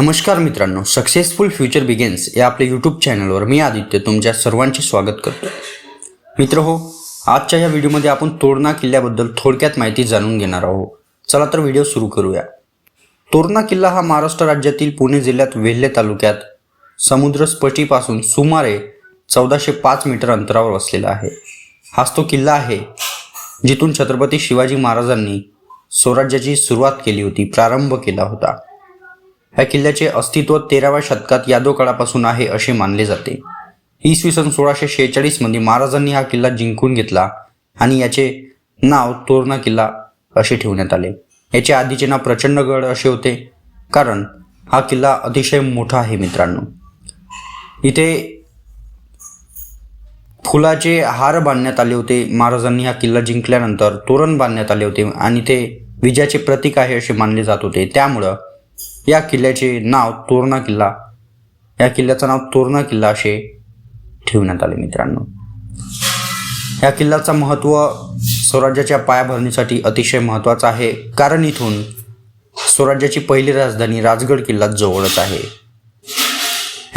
नमस्कार मित्रांनो successful future begins या आपल्या यूट्यूब चॅनलवर मी आदित्य तुमच्या सर्वांचे स्वागत करतो. मित्र हो आजच्या या व्हिडिओमध्ये आपण तोरणा किल्ल्याबद्दल थोडक्यात माहिती जाणून घेणार आहोत. चला तर व्हिडिओ सुरू करूया. तोरणा किल्ला हा महाराष्ट्र राज्यातील पुणे जिल्ह्यात वेल्हे तालुक्यात समुद्रस्पटीपासून सुमारे चौदाशे पाच मीटर अंतरावर वसलेला आहे. हाच तो किल्ला आहे जिथून छत्रपती शिवाजी महाराजांनी स्वराज्याची सुरुवात केली होती प्रारंभ केला होता. ह्या किल्ल्याचे अस्तित्व तेराव्या शतकात यादव काळापासून आहे असे मानले जाते. इसवी सन सोळाशे शेहेचाळीसमध्ये महाराजांनी हा किल्ला जिंकून घेतला आणि याचे नाव तोरणा किल्ला असे ठेवण्यात आले. याचे आधीचे नाव प्रचंडगड असे होते कारण हा किल्ला अतिशय मोठा आहे मित्रांनो. इथे फुलाचे हार बांधण्यात आले होते. महाराजांनी हा किल्ला जिंकल्यानंतर तोरण बांधण्यात आले होते आणि ते विजयाचे प्रतीक आहे असे मानले जात होते. त्यामुळं या किल्ल्याचे नाव तोरणा किल्ला या किल्ल्याचं नाव तोरणा किल्ला असे ठेवण्यात आले मित्रांनो. या किल्ल्याचं महत्त्व स्वराज्याच्या पायाभरणीसाठी अतिशय महत्त्वाचं आहे. कारण इथून स्वराज्याची पहिली राजधानी राजगड किल्ला जवळच आहे.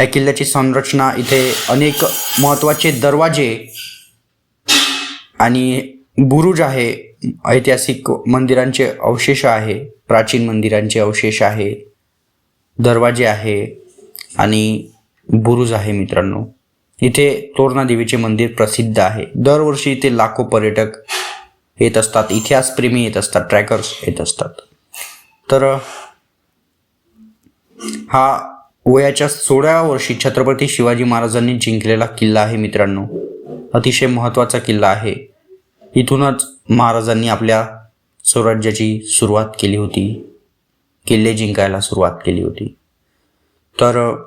या किल्ल्याची संरचना इथे अनेक महत्त्वाचे दरवाजे आणि बुरुज आहे. ऐतिहासिक मंदिरांचे अवशेष आहे. प्राचीन मंदिरांचे अवशेष आहे. दरवाजे आहे आणि बुरुज आहे मित्रांनो. इथे तोरणा देवीचे मंदिर प्रसिद्ध आहे. दरवर्षी इथे लाखो पर्यटक येत असतात. इतिहासप्रेमी येत असतात. ट्रॅकर्स येत असतात. तर हा वयाच्या सोळाव्या वर्षी छत्रपती शिवाजी महाराजांनी जिंकलेला किल्ला आहे मित्रांनो. अतिशय महत्त्वाचा किल्ला आहे. इथूनच महाराजांनी आपल्या स्वराज्याची सुरुवात केली होती. किल्ले जिंकायला सुरुवात केली होती. तर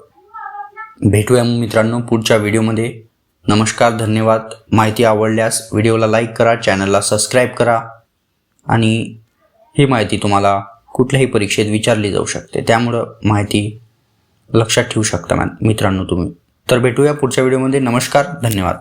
भेटूया मग मित्रांनो पुढच्या व्हिडिओमध्ये. नमस्कार धन्यवाद. माहिती आवडल्यास व्हिडिओला लाईक करा चॅनलला सबस्क्राईब करा. आणि ही माहिती तुम्हाला कुठल्याही परीक्षेत विचारली जाऊ शकते. त्यामुळं माहिती लक्षात ठेवू शकता मॅ मित्रांनो तुम्ही. तर भेटूया पुढच्या व्हिडिओमध्ये. नमस्कार धन्यवाद.